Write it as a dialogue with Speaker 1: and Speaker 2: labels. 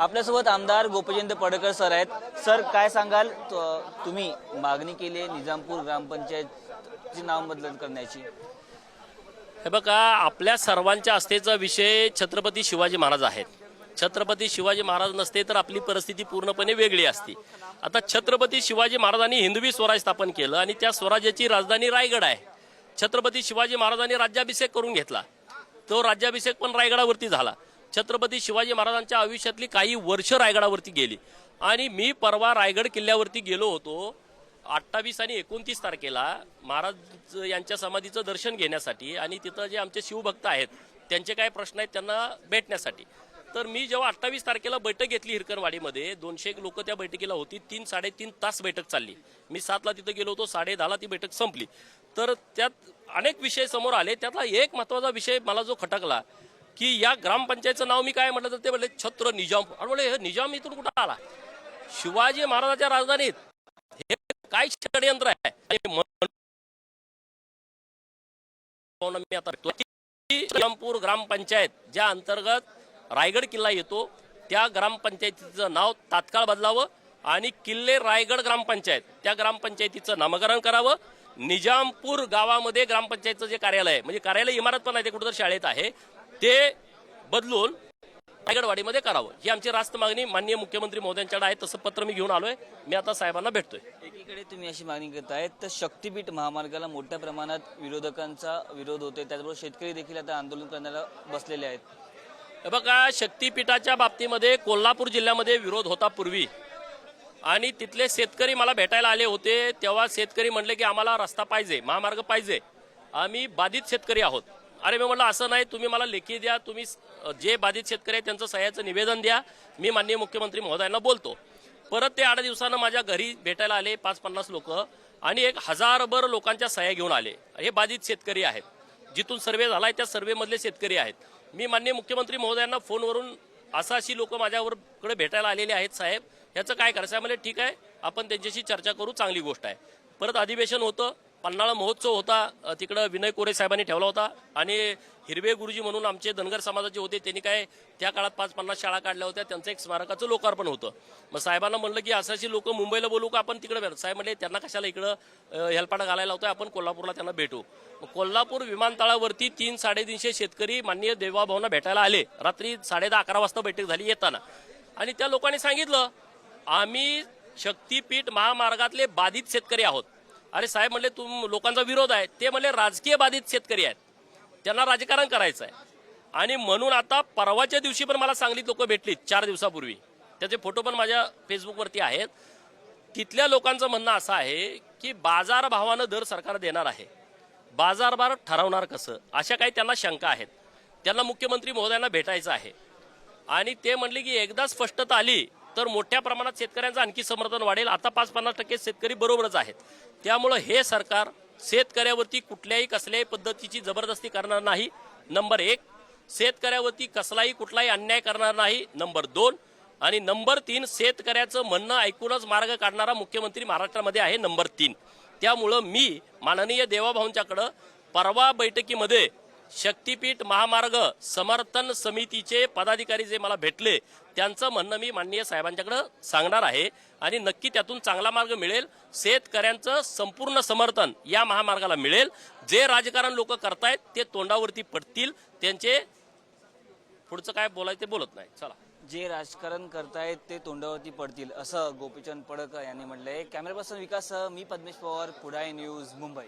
Speaker 1: आपल्यासोबत आमदार गोपीचंद पडकर सर आहेत. सर काय सांगाल? तुम्ही मागणी केली निजामपूर ग्रामपंचायतची नाव बदल करण्याची.
Speaker 2: हे बघा आपल्या सर्वांच्या आस्थेचा विषय छत्रपती शिवाजी महाराज आहेत. छत्रपती शिवाजी महाराज नसते तर आपली परिस्थिती पूर्णपणे वेगळी असती. आता छत्रपती शिवाजी महाराजांनी हिंदवी स्वराज स्थापन केलं आणि त्या स्वराज्याची राजधानी रायगड आहे. छत्रपती शिवाजी महाराजांनी राज्याभिषेक करून घेतला. तो राज्याभिषेक पण रायगडावरती झाला. छत्रपती शिवाजी महाराजांच्या आयुष्यातली काही वर्ष रायगडावरती गेली. आणि मी परवा रायगड किल्ल्यावरती गेलो होतो अठ्ठावीस आणि एकोणतीस तारखेला महाराज यांच्या समाधीचं दर्शन घेण्यासाठी आणि तिथं जे आमचे शिवभक्त आहेत त्यांचे काय प्रश्न आहेत त्यांना भेटण्यासाठी. तर मी जेव्हा अठ्ठावीस तारखेला बैठक घेतली हिरकणवाडीमध्ये दोनशे एक लोक त्या बैठकीला होती तीन साडेतीन तास बैठक चालली. मी सातला तिथं गेलो होतो साडे दहाला ती बैठक संपली. तर त्यात अनेक विषय समोर आले त्यातला एक महत्त्वाचा विषय मला जो खटकला की या ग्रामपंचायतचं नाव मी काय म्हटलं तर ते म्हणले छत्र निजाम. आणि म्हणले हे निजाम इथून कुठं आला? शिवाजी महाराजाच्या राजधानीत हे काय षडयंत्र आहे? मी आता श्रीरामपूर ग्रामपंचायत ज्या अंतर्गत रायगड किल्ला येतो त्या ग्रामपंचायतीचं नाव तात्काळ बदलावं आणि किल्ले रायगड ग्रामपंचायत त्या ग्रामपंचायतीचं नामकरण करावं. निजामपूर गावामध्ये ग्रामपंचायतचं जे कार्यालय आहे म्हणजे कार्यालय इमारत पण आहे ते कुठंतरी शाळेत आहे. ते बदलून रायगडवाडीमध्ये करावं. ही आमची रास्त मागणी माननीय मुख्यमंत्री महोदयांच्याकडे आहे. तसं पत्र मी घेऊन आलोय. मी आता साहेबांना भेटतोय.
Speaker 1: एकीकडे तुम्ही अशी मागणी करतायत तर शक्तीपीठ महामार्गाला मोठ्या प्रमाणात विरोधकांचा विरोध होतोय. त्याचबरोबर शेतकरी देखील आता आंदोलन करण्याला बसलेले आहेत.
Speaker 2: बघा शक्तीपीठाच्या बाबतीमध्ये कोल्हापूर जिल्ह्यामध्ये विरोध होता पूर्वी. आणि तिथले शेतकरी मला भेटायला आले होते. तेव्हा शेतकरी म्हणले की आम्हाला रस्ता पाहिजे महामार्ग पाहिजे. आम्ही बाधित शेतकरी आहोत. अरे मी म्हटलं असं नाही तुम्ही मला लेखी द्या तुम्ही जे बाधित शेतकरी आहेत त्यांचं सह्याचं निवेदन द्या मी माननीय मुख्यमंत्री महोदयांना बोलतो. परत ते आठ दिवसानं माझ्या घरी भेटायला आले पाच पन्नास लोक आणि एक हजारभर लोकांच्या सह्या घेऊन आले. हे बाधित शेतकरी आहेत. जिथून सर्वे झालाय त्या सर्वेमधले शेतकरी आहेत. मी माननीय मुख्यमंत्री महोदयांना फोनवरून असं अशी लोक माझ्यावरकडे भेटायला आलेले आहेत साहेब. ह्याचं काय करायचं? आहे म्हणजे ठीक आहे आपण त्यांच्याशी चर्चा करू चांगली गोष्ट आहे. परत अधिवेशन होतं पन्हाळा महोत्सव होता. तिकडं विनय कोरे साहेबांनी ठेवला होता. आणि हिरवे गुरुजी म्हणून आमचे धनगर समाजाचे होते त्यांनी काय त्या काळात पाच पन्नास शाळा काढल्या होत्या. त्यांचं एक स्मारकाचं लोकार्पण होतं. मग साहेबांना म्हणलं की असं लोक मुंबईला बोलू का? आपण तिकडे भेट साहेब म्हणजे त्यांना कशाला इकडं अ, घालायला होतं आपण कोल्हापूरला त्यांना भेटू. कोल्हापूर विमानतळावरती तीन साडेतीनशे शेतकरी माननीय देवाभाऊंना भेटायला आले. रात्री साडे दहा अकरा वाजता बैठक झाली येताना. आणि त्या लोकांनी सांगितलं आम्ही शक्तीपीठ महामार्गातले बाधित शेतकरी आहोत. अरे साहेब म्हणले तुम लोकांचा विरोध आहे. ते म्हणले राजकीय बाधित शेतकरी आहेत. त्यांना राजकारण करायचं आहे. आणि म्हणून आता परवाच्या दिवशी पण मला सांगलीत लोक भेटलीत चार दिवसापूर्वी. त्याचे फोटो पण माझ्या फेसबुकवरती आहेत. तिथल्या लोकांचं म्हणणं असं आहे की बाजारभावानं दर सरकार देणार आहे. बाजारभार ठरवणार कसं? अशा काही त्यांना शंका आहेत. त्यांना मुख्यमंत्री महोदयांना भेटायचं आहे. आणि ते म्हणले की एकदा स्पष्टता आली तर मोठ्या प्रमाणात शेतकऱ्यांचं आणखी समर्थन वाढेल. आता पाच पन्नास टक्के शेतकरी बरोबरच आहेत. त्यामुळं हे सरकार शेतकऱ्यावरती कुठल्याही कसल्याही पद्धतीची जबरदस्ती करणार नाही. नंबर एक शेतकऱ्यावरती कसलाही कुठलाही अन्याय करणार नाही. नंबर दोन आणि नंबर तीन शेतकऱ्याचं म्हणणं ऐकूनच मार्ग काढणारा मुख्यमंत्री महाराष्ट्रामध्ये आहे नंबर तीन. त्यामुळं मी माननीय देवाभाऊंच्याकडं परवा बैठकीमध्ये शक्तीपीठ महामार्ग समर्थन समितीचे पदाधिकारी जे मला भेटले त्यांचं म्हणणं मी माननीय साहेबांच्याकडे सांगणार आहे. आणि नक्की त्यातून चांगला मार्ग मिळेल शेतकऱ्यांचं संपूर्ण समर्थन या महामार्गाला मिळेल. जे राजकारण लोक करतायत ते तोंडावरती पडतील. त्यांचे पुढचं काय बोलायचं ते बोलत नाही. चला.
Speaker 1: जे राजकारण करतायत ते तोंडावरती पडतील असं गोपीचंद पडकर यांनी म्हटलंय. कॅमेरा पर्सन विकास मी पद्मेश पवार पुढाई न्यूज मुंबई.